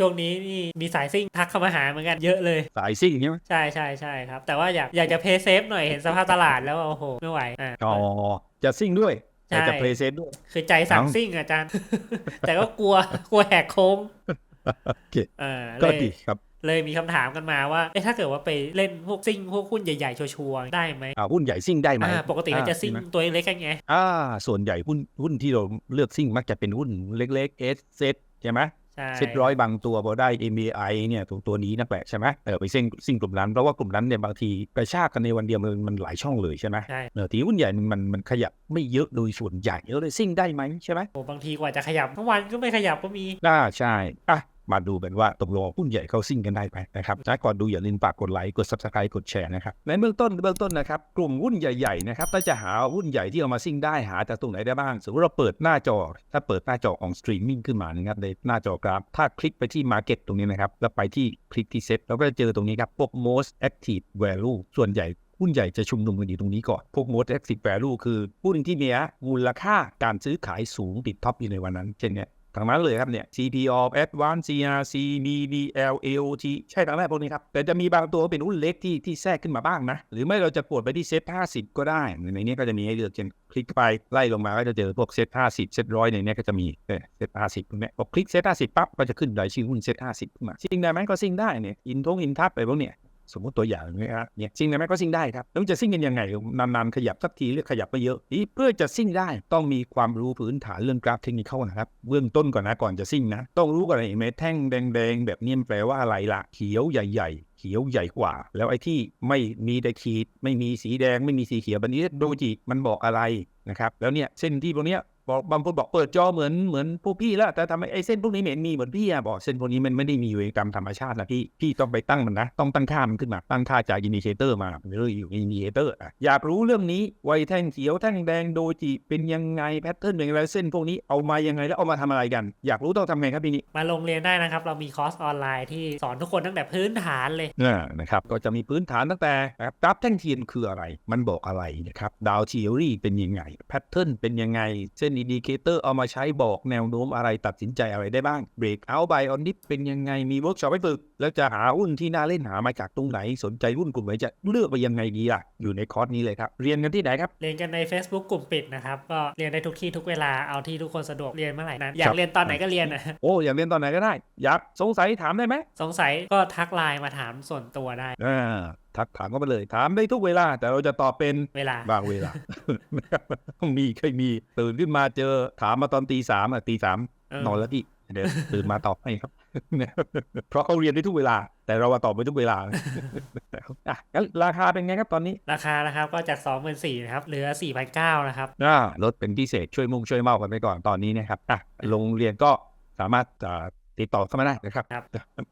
ช่วงนี้นี่มีสายซิ่งทักเข้ามาหาเหมือนกันเยอะเลย สายซิ่งใช่ไหมใช่ใช่ใช่ครับ แต่ว่าอยากอยากจะเพย์เซฟหน่อยเห็นสภาพตลาดแล้วโอ้โหไม่ไหวอ่าอ๋อจะซิ่งด้วยใช่แต่จะเพลย์เซฟด้วย คือใจสั่งเอ้าซิ่งอะอาจารย์ แต่ก็กลัวกลัวแหกโค้งโอเคเออก็เลยดีครับเลยมีคำถามกันมาว่าเอ๊ะถ้าเกิดว่าไปเล่นพวกซิ่งพวกหุ้นใหญ่ๆ ชัวร์ๆได้ไหมอ่าหุ้นใหญ่ซิ่งได้ไหมอ่าปกติเราจะซิ่งอ่าดีไหมตัวเล็กๆกันไงอ่าส่วนใหญ่หุ้นหุ้นที่เราเลือกซิ่งมักจะเป็นหุ้นเล็กๆ S เซตใช่ไหมใช่ เซตร้อยบางตัวพอได้ MBI เนี่ยตัวตัวนี้นักแปลกใช่ไหมเออไปซิ่งซิ่งกลุ่มนั้นเพราะว่ากลุ่มนั้นเนี่ยบางทีกระชากกันในวันเดียวมันมันหลายช่องเลยใช่ไหมใช่เออทีหุ้นใหญ่มันมันมันขยับไม่เยอะโดยส่วนใหญ่เราเลยซิ่งได้ไหมใช่ไหมโอ้บางทีกว่าจะขยับทั้งวันก็ไม่ขยับก็มีน่าใช่อะ มาดูกันว่าตกลงหุ้นใหญ่เขาซิ่งกันได้ไหมนะครับและก่อนดูอย่าลืมฝากกดไลค์กด subscribe กดแชร์นะครับในเบื้องต้นเบื้องต้นนะครับกลุ่มหุ้นใหญ่ๆนะครับถ้าจะหาหุ้นใหญ่ที่เอามาซิ่งได้หาจากตรงไหนได้บ้างสมมติเราเปิดหน้าจอ ถ้าเปิดหน้าจอของสตรีมมิ่งขึ้นมานะครับในหน้าจอกราฟถ้าคลิกไปที่ Market ตรงนี้นะครับแล้วไปที่คลิกที่เซ็ตเราก็จะเจอตรงนี้ครับพวก most active value ส่วนใหญ่หุ้นใหญ่จะชุมนุมกันอยู่ตรงนี้ก่อน พวก most active value คือหุ้นที่มีมูลค่าการซื้อขายสูงติดท็อปอยู่ในวันนั้นเช่นเนี่ย ทางนั้นเลยครับเนี่ย CPO Advance CRC BBL AOT ใช่ทั้งนั้นพวกนี้ครับ แต่จะมีบางตัวเป็นหุ้นเล็กที่ที่แทรกขึ้นมาบ้างนะ หรือไม่เราจะกดไปที่เซ็ต50 ก็ได้ในนี้ก็จะมีให้เลือกเช่นคลิกไปไล่ลงมาก็จะเจอพวกเซ็ต50 เซ็ตร้อยในนี้ก็จะมีเซ็ต50ตรงเนี้พอคลิกเซ็ต50 ปั๊บก็จะขึ้นรายชื่อหุ้นเซ็ต50ขึ้นมาซิ่งได้ไหมก็ซิ่งได้เนี่ยอินทงอินทับไปพวกเนี้ย สมมติตัวอย่างนะครับเนี่ยซิ่งได้ไหมก็ซิ่งได้ครับแล้วมันจะซิ่งกันยังไงนานๆขยับสักทีเรียกขยับไปเยอะนี่เพื่อจะซิ่งได้ต้องมีความรู้พื้นฐานเรื่องกราฟเทคนิคเข้านะครับเบื้องต้นก่อนนะก่อนจะซิ่งนะต้องรู้ก่อนไอ้เม็ดแท่งแดงๆ แบบนี้มันแปลว่าอะไรล่ะเขียวใหญ่ๆ เขียวใหญ่กว่า แล้วไอ้ที่ไม่มีแต่ขีด ไม่มีสีแดงไม่มีสีเขียวแบบนี้โดจิมันบอกอะไรนะครับแล้วเนี่ยเส้นที่พวกเนี้ย บอกบางคนบอกเปิดจอเหมือนเหมือนพวกพี่แล้ว แต่ทำไมไอ้เส้นพวกนี้ไม่เห็นมีเหมือนพี่อะบอกเส้นพวกนี้มันไม่ได้มีอยู่ตามธรรมชาตินะพี่พี่ต้องไปตั้งมันนะ ต้องตั้งค่ามันขึ้นมาตั้งค่าจากอินดิเคเตอร์มาหรืออยู่อินดิเคเตอร์อะอยากรู้เรื่องนี้ไวแท่งเขียวแท่งแดงโดจิเป็นยังไงแพทเทิร์นเป็นยังไงเส้นพวกนี้เอามายังไงแล้วเอามาทำอะไรกัน อยากรู้ต้องทำไงครับพี่นี้มาลงเรียนได้นะครับ เรามีคอร์สออนไลน์ที่สอนทุกคนตั้งแต่พื้นฐานเลยอ่านะครับก็จะมีพื้นฐานตั้งแต่นะครับกราฟแท่งเทียนคืออะไร มันบอกอะไรนะครับดาวทีโอรีเป็นยังไงแพทเทิร์นเป็นยังไงเส้นอินดิเคเตอร์เอามาใช้บอกแนวโน้มอะไรตัดสินใจอะไรได้บ้างเบรกเอาท์ไบออนดิเป็นยังไงมีเวิร์กช็อปให้ฝึก แล้วจะหาหุ้นที่น่าเล่นหามาจากตรงไหน สนใจหุ้นกลุ่มไหนจะเลือกไปยังไงดีล่ะอยู่ในคอร์สนี้เลยครับ เรียนกันที่ไหนครับ เรียนกันใน Facebook กลุ่มปิดนะครับ ก็เรียนได้ทุกที่ทุกเวลาเอาที่ทุกคนสะดวกเรียนเมื่อไหร่นั้นอยาครักบเรียนตอนไหนก็เรียนนะโอ้อยากเรียนตอนไหนก็ได้อยากสงสัยถามได้ไหมสงสัยก็ทักไลน์มาถามส่วนตัวได้อ่า ทักถามก็ไปเลย ถามได้ทุกเวลา แต่เราจะตอบเป็นเวลาบางเวลามีเคยมีตื่นขึ้นมาเจอถามมาตอนตีสามอะตีสามเออนอนแล้วพี่เดี๋ยวตื่นมาตอบให้ครับเพราะเขาเรียนได้ทุกเวลา แต่เราอะตอบไม่ทุกเวลาอะงั้นราคาเป็นไงครับตอนนี้ ราคานะครับก็จาก24,000นะครับเหลือ4,900นะครับอ่าลดเป็นพิเศษช่วยมุ่งช่วยเมากันไปก่อนตอนนี้นะครับอะโรงเรียนก็สามารถจะ ติดต่อเข้ามาได้นะครับครับ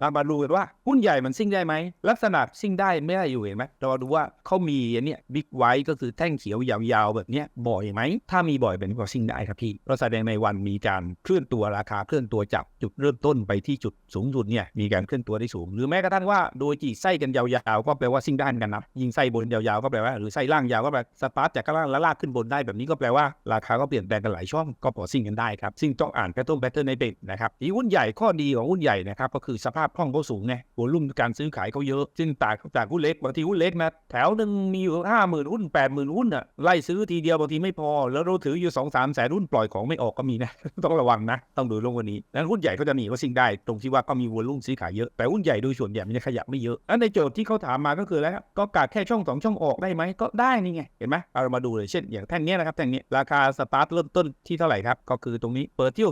มามาดูกันว่าหุ้นใหญ่มันซิ่งได้ไหมลักษณะซิ่งได้ไม่ได้อยู่เห็นไหมเราดูว่าเขามีอันเนี้ยบิ๊กไวท์ก็คือแท่งเขียวยาวๆแบบเนี้ยบ่อยไหมถ้ามีบ่อยเป็นก็ซิ่งได้ครับพี่เราแสดงในวันมีการเคลื่อนตัวราคาเคลื่อนตัวจากจุดเริ่มต้นไปที่จุดสูงสุดเนี่ยมีการเคลื่อนตัวได้สูง หรือแม้กระทั่งว่าโดยจีไส้กันยาวๆก็แปลว่าซิ่งได้เหมือนกันนะยิงไส้บนยาวๆก็แปลว่าหรือไส้ล่างยาวก็แปลสตาร์ทจากข้างล่างแล้วลากขึ้นบนได้แบบนี้ก็แปลว่าราคาก็เปลี่ยนแปลงกันหลายช่องก็พอซิ่งกันได้ครับซึ่งต้องอ่านแพทเทิร์นแพทเทิร์นในเป็นนะครับอีหุ้นใหญ่ข้อดีของหุ้นใหญ่นะครับก็คือสภาพคล่องเขาสูงไงวอลุ่มการซื้อขายเขาเยอะ ซึ่งต่างจากหุ้นเล็กบางทีหุ้นเล็กนะแถวหนึ่งมีอยู่ห้าหมื่นหุ้นแปดหมื่นหุ้นอะไล่ซื้อทีเดียวบางทีไม่พอ แล้วเราถืออยู่สองสามแสนหุ้นปล่อยของไม่ออกก็มีนะต้องระวังนะต้องดูลงวันนี้นั้นหุ้นใหญ่ก็จะหนีก็สิ่งได้ ตรงที่ว่าก็มีวอลุ่มซื้อขายเยอะแต่หุ้นใหญ่โดยส่วนใหญ่มันจะขยับไม่เยอะอันในโจทย์ที่เขาถามมาก็คือแล้วครับก็กาดแค่ช่องสองช่องออกได้ไหมก็ได้นี่ไงเห็นไหมเอาเรามาดูเลยเช่น อย่างแท่งนี้นะครับแท่งนี้ราคาสตาร์ทเริ่มต้นที่เท่าไหร่ครับก็คือตรงนี้เปิดที่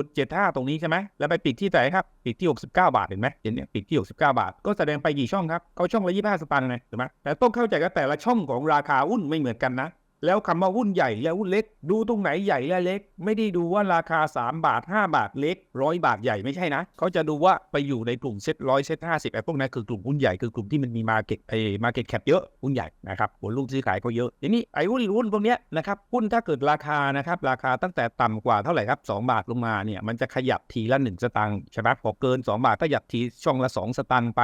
67.75 ตรงนี้ใช่ไหมแล้วไปปิดที่ไหนครับปิดที่ 69 บาทเห็นไหมเห็นเนี่ยปิดที่ 69 บาท ก็แสดงไปกี่ช่องครับเขาช่องละ25 สตางค์ไงถูกไหมแต่ต้องเข้าใจกันแต่ละช่องของราคาหุ้นไม่เหมือนกันนะ แล้วคำว่าหุ้นใหญ่และหุ้นเล็ก ดูตรงไหนใหญ่และเล็ก ไม่ได้ดูว่าราคา 3 บาท 5 บาทเล็กร้อยบาทใหญ่ไม่ใช่นะ เขาจะดูว่าไปอยู่ในกลุ่มเซ็ตร้อยเซ็ตห้าสิบไอ้พวกนั้นคือกลุ่มหุ้นใหญ่คือกลุ่มที่มันมีมาเก็ตไอ้มาเก็ตแคปเยอะหุ้นใหญ่นะครับผลลุ่มซื้อขายเขาเยอะทีนี้ไอ้หุ้นหุ้นพวกเนี้ยนะครับหุ้นถ้าเกิดราคานะครับราคาตั้งแต่ต่ำกว่าเท่าไหร่ครับ2บาทลงมาเนี่ยมันจะขยับทีละ 1 สตางค์ใช่ไหมพอเกิน 2 บาทก็ขยับทีช่องละ 2 สตางค์ไป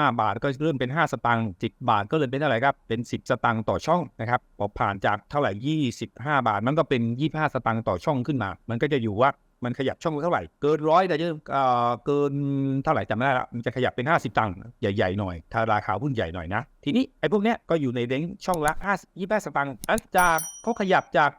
5 บาทก็เริ่มเป็น 5 สตางค์10 บาทก็เลยเป็นเท่าไหร่ครับ เป็น 10 สตางค์ต่อช่องนะครับพอผ่านจากเท่าไหร่ 25 บาท มันก็เป็น 25 สตางค์ต่อช่องขึ้นมา มันก็จะอยู่ว่ามันขยับช่องเท่าไหร่ เกินร้อยแต่จะเออเกินเท่าไหร่จำไม่ได้ละมันจะขยับเป็น 50 ตังค์ใหญ่ๆหน่อย ถ้าราคาหุ้นใหญ่หน่อยนะ ทีนี้ไอ้พวกเนี้ยก็อยู่ในเด้งช่องละ5 25สตางค์จากเขาขยับจาก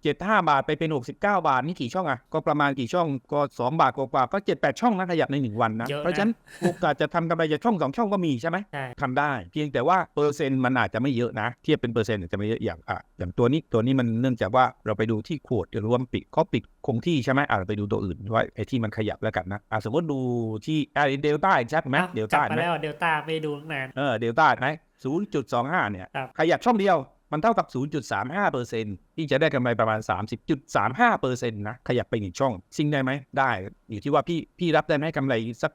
67จุด75บาทไปเป็น69บาทนี่กี่ช่องอะก็ประมาณกี่ช่องก็2บาทกว่าๆก็7-8ช่องนะขยับใน1วันนะเยอะนะ เพราะฉะนั้นโอกาสจะทำกำไรจากช่อง2ช่องก็มีใช่ไหมใช่ทำได้ เพียงแต่ว่าเปอร์เซ็นต์มันอาจจะไม่เยอะนะ เทียบเป็นเปอร์เซ็นต์อาจจะไม่เยอะอย่างอะอย่างตัวนี้ตัวนี้มันเนื่องจากว่าเราไปดูที่ขวดรวมปิดเขาปิดคงที่ใช่ไหมอะเราไปดูตัวอื่นว่าไอ้ที่มันขยับแล้วกันนะอะสมมติดูที่อะเดลต้าชัดไหมอ้าวเดลกลัต้าบมาไหมแล้วเดลต้าไม่ได้ดูตั้งนานเออเดลต้าไหมศูนย์จุดสองห้าเนี่ยครับขยับช่องเดียวมันเท่ากับ 0.35เปอร์เซ็นต์ ที่จะได้กำไรประมาณ 30.35เปอร์เซ็นต์นะขยับไปหนึ่งช่อง ซิงได้ไหมได้อยู่ที่ว่าพี่พี่รับได้ไหมกำไรสัก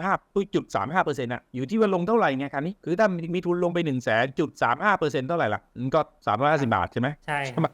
35จุด35เปอร์เซ็นต์อะอยู่ที่ว่าลงเท่าไหร่ไงคันนี้คือถ้ามีมีทุนลงไป1นึ่งแสนจุด35เปอร์เซ็นต์เท่าไหร่ล่ะมันก็ 350 บาทใช่ไหมใช่ใช่ไหม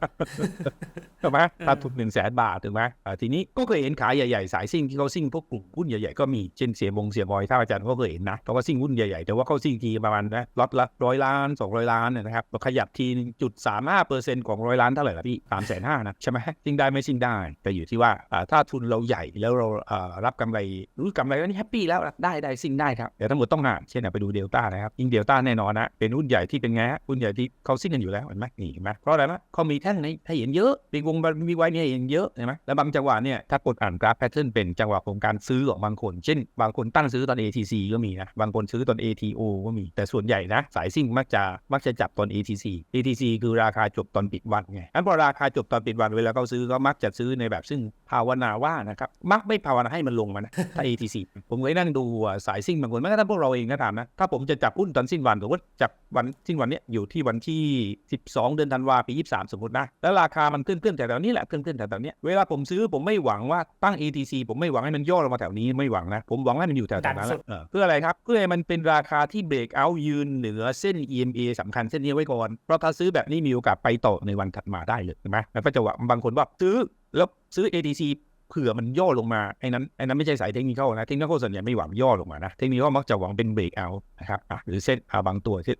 ถูกไหมถ้าทุนหนึ่งแสนบาทถูกไหมอ่าทีนี้ก็เคยเห็นขายใหญ่ๆ สายซิ่งที่เขาซิ่งพวกกลุ่มหุ้นใหญ่ๆก็มีเช่นเสียบงเสียบอยท่าอาจารย์ก็เคยเห็นนะเขาก็ซิ่งหุ้นใหญ่ๆแต่ว่าเขาซิ่งทีประมาณนะล็อตละร้อยล้านสองร้อยล้านเนี่ยนะครับเราขยับทีจุดสามห้าเปอร์เซ็นต์ของร้อยล้านเท่าไหร่ละพี่สามแสนห้านะใช่ไหมซิ่งได้ไม่ซิ่งได้ แต่อยู่ที่ว่าอ่าถ้าทุนเราใหญ่แล้วเราอ่ารับกำไรรู้กำไรแล้วนี่แฮปปี้แล้วได้ได้ซิ่งได้ครับแต่ทั้งหมดต้องหารเช่นอะไปดูเดลต้านะครับยิ่งเดลต้าแน่นอนนะเป็นหุ้นใหญ่ที่เป็นไงฮะหุ้นใหญ่ที่เขาซิ่งกันอยู่แล้วเห็นไหมนี่เห็นไหมเพราะอะไรนะเขามีแท่งในให้เห็นเยอะมีวงมีไว้เนี่ยเห็นเยอะเห็นไหมแล้วบางจังหวะเนี่ยถ้ากดอ่านกราฟแพทเทิร์นเป็นจังหวะของการซื้อของบางคน เช่น บางคนตั้งซื้อตอน ATC ก็มีนะบางคนซื้อตอน ATO ก็มีแต่ส่วนใหญ่นะสายซิ่งมักจะมักจะจับตอน ATC ATC คือราคาจบตอนปิดวันไงอันพอราคาจบตอนปิดวันเวลาเขาซื้อก็มักจะซื้อในแบบซึ่งภาวนาว่านะครับมักไม่ภาวนาให้มันลงมานะถ้า ATC ผมเคยนั่งดูอะสายซิ่งบางคนแม้กระทั่งพวกเราเองก็ถามนะถ้าผมจะจับหุ้นตอนสิ้นวันสมมติจับวันสิ้นวันเนี้ยอยู่ที่วันที่ 12 เดือนธันวาปี 23 สมมตินะแล้วราคามันขึ้นขึ้นแถวๆนี้แหละขึ้นขึ้นแถวๆเนี้ยเวลาผมซื้อผมไม่หวังว่าตั้ง ATC ผมไม่หวังให้มันย่อลงมาแถวนี้ไม่หวังนะผมหวังให้มันอยู่แถวๆนั้นแหละเออเพื่ออะไรครับเพื่อให้มันเป็นราคาที่เบรกเอาท์ยืนเหนือเส้น EMA สำคัญเส้นนี้ไว้ก่อนเพราะถ้าซื้อแบบนี้มีโอกาสไปต่อในวันถัดมาได้เลยเห็นไหมแล้วก็จะว่าบางคนว่าซื้อแล้วซื้อ ATC เผื่อมันย่อลงมาไอ้นั้นไอ้นั้นไม่ใช่สายเทคนิคนะเทคนิคส่วนใหญ่ไม่หวังย่อลงมานะเทคนิคมักจะหวังเป็นเบรกเอาท์นะครับหรือเส้นบางตัวเช่น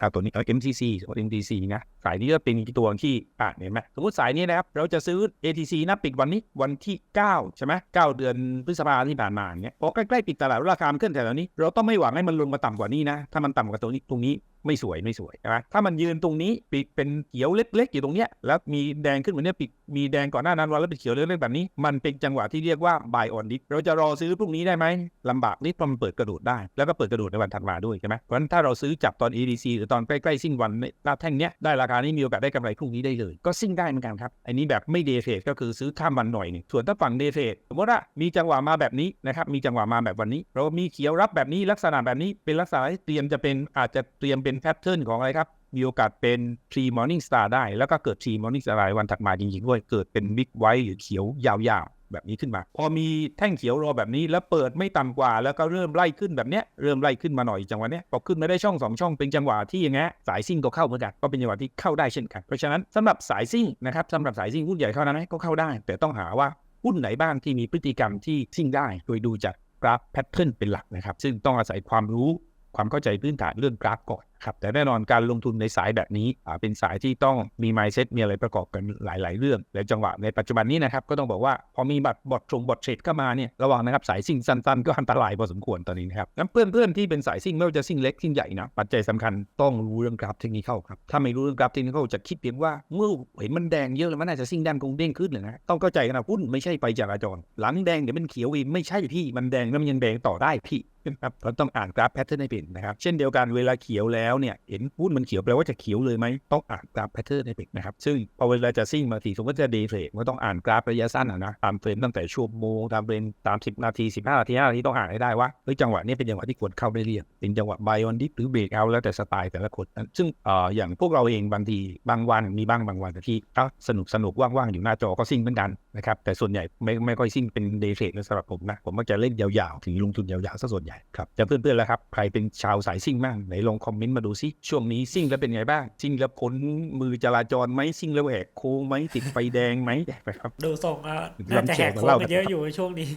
อาตัวนี้เอา MTC สมมติ MTC นะสายนี้ก็เป็นตัวที่อ่าเห็นไหมสมมติสายนี้นะครับ เราจะซื้อ ATC นะปิดวันนี้วันที่ 9 ใช่ไหม9เดือนพฤษภาที่ผ่านมาเงี้ยพอใกล้ๆปิดตลาดราคามันขึ้นแถวนี้ เราต้องไม่หวังให้มันลงมาต่ำกว่านี้นะ ถ้ามันต่ำกว่าตรงนี้ตรงนี้ ไม่สวยไม่สวยใช่ไหมถ้ามันยืนตรงนี้ปิดเป็นเขียวเล็กๆอยู่ตรงเนี้ยแล้วมีแดงขึ้นเหมือนเนี้ยปิดมีแดงก่อนหน้านั้นวันแล้วเป็นเขียวเล็กๆแบบนี้ มันเป็นจังหวะที่เรียกว่า buy on dip เราจะรอซื้อพรุ่งนี้ได้ไหมลำบากนิดเพราะมันเปิดกระโดดได้ แล้วก็เปิดกระโดดในวันถัดมาด้วยใช่ไหมเพราะฉะนั้นถ้าเราซื้อจับตอน EDC หรือตอนใกล้ๆสิ้นวันในนาแท่งเนี้ยได้ราคานี้มีโอกาสได้กำไรพรุ่งนี้ได้เลย ก็ซิ่งได้เหมือนกันครับอันนี้แบบไม่เดเทรดก็คือซื้อข้ามวันหน่อยนึงส่วนถ้าฝั่งเดเทรดสมมติว่ามีจังหวะมาแบบนี้นะครับมีจังหวะมาแบบวันนี้ เรามีเขียวรับแบบนี้ลักษณะแบบนี้เป็นลักษณะที่เตรียมจะเป็นอาจจะเตรียมเป็นแพทเทิร์นของอะไรครับ มีโอกาสเป็น Tree Morning Star ได้ แล้วก็เกิด Tree Morning Star วันถัดมาจริงๆด้วย เกิดเป็น Big White หรือเขียวยาวๆ แบบนี้ขึ้นมา พอมีแท่งเขียวรอแบบนี้ แล้วเปิดไม่ต่ำกว่า แล้วก็เริ่มไล่ขึ้นแบบเนี้ย เริ่มไล่ขึ้นมาหน่อยจังหวะเนี้ยพอขึ้นมาได้ช่องสองช่องเป็นจังหวะที่อย่างเงี้ยสายซิ่งก็เข้าเหมือนกัน ก็เป็นจังหวะที่เข้าได้เช่นกัน เพราะฉะนั้นสำหรับสายซิ่งนะครับสำหรับสายซิ่งหุ้นใหญ่เข้านั้นไหมก็เข้าได้ แต่ต้องหาว่าหุ้นไหนบ้างที่มีพฤติกรรมที่ซิ่งได้ โดยดูจากกราฟแพทเทิร์นเป็นหลักนะครับ ซึ่งต้องอาศัยความรู้ความเข้าใจพื้นฐานเรื่องกราฟก่อนครับแต่แน่นอนการลงทุนในสายแบบนี้อ่าเป็นสายที่ต้องมี mindset มีอะไรประกอบกันหลาย ๆ เรื่อง และจังหวะในปัจจุบันนี้นะครับ ก็ต้องบอกว่าพอมีบัตรบอททรงบอทเทรดเข้ามาเนี่ยระวังนะครับสายซิ่งสั้น ๆ ก็อันตรายพอสมควรตอนนี้นะครับงั้นเพื่อน ๆ ที่เป็นสายซิ่งไม่ว่าจะซิ่งเล็กซิ่งใหญ่นะปัจจัยสำคัญต้องรู้เรื่องกราฟเทคนิคครับถ้าไม่รู้เรื่องกราฟเทคนิคจะคิดเพียงว่าเมื่อเห็นมันแดงเยอะแล้วมันน่าจะซิ่งด้านคงเด้งขึ้นเลยนะต้องเข้าใจกันนะหุ้นไม่ใช่ไปจราจรหลังแดงเดี๋ยวมันเขียวอีกไม่ใช่พี่มันแดงแล้วมันยังแดงต่อได้พี่ครับเราต้องอ่านกราฟแพทเทิร์นให้เป็นนะครับเช่นเดียวกันเวลาเขียวแล้วแล้วเนี่ยเห็นหุ้นมันเขียวแปลว่าจะเขียวเลยไหมต้องอ่านกราฟแพทเทิร์นให้เป็นนะครับ ซึ่งพอเวลาจะซิ่งบาทีสมมติจะเดย์เทรดก็ต้องอ่านกราฟระยะสั้นอะนะตามเฟรมตั้งแต่ชั่วโมงตามเฟรมตาม10นาที15นาที5นาทีต้องอ่านให้ได้ว่าเฮ้ยจังหวะนี้เป็นจังหวะที่ควรเข้าได้เรียบเป็นจังหวะ buy on dip หรือ break out แล้วแต่สไตล์แต่ละคนซึ่งเอ่ออย่างพวกเราเองบางทีบางวันมีบ้างบางวันที่ถ้าสนุกสนุกว่างๆอยู่หน้าจอก็ซิ่งเหมือนกัน นะครับแต่ส่วนใหญ่ไม่ไม่ค่อยซิ่งเป็นเดย์เทรดสำหรับผมนะผมมักจะเล่นยาวๆถึงลงทุนยาวๆซะส่วนใหญ่ครับจะเพื่อนๆแล้วครับใครเป็นชาวสายซิ่งบ้างไหนลองคอมเมนต์มามาดูซิช่วงนี้ซิ่งแล้วเป็นไงบ้างซิ่งแล้วพ้นมือจราจรไหมซิ่งแล้วแหกโค้งไหมติดไฟแดงไหมนะครับดูทรงแล้วน่าจะแหกโค้งกันเยอะอยู่ในช่วงนี้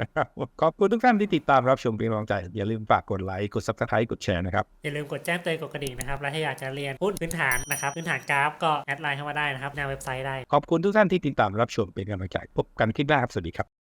นะครับขอบคุณทุกท่านที่ติดตามรับชมเป็นกำลังใจ อย่าลืมฝากกดไลค์กด subscribe กดแชร์นะครับอย่าลืมกดแจ้งเตือนกดกระดิ่งนะครับและถ้าอยากจะเรียนหุ้นพื้นฐานนะครับพื้นฐานกราฟก็แอดไลน์เข้ามาได้นะครับหน้าเว็บไซต์ได้ขอบคุณทุกท่านที่ติดตามรับชมเป็นกำลังใจพบกันที่หน้าครับสวัสดีครับ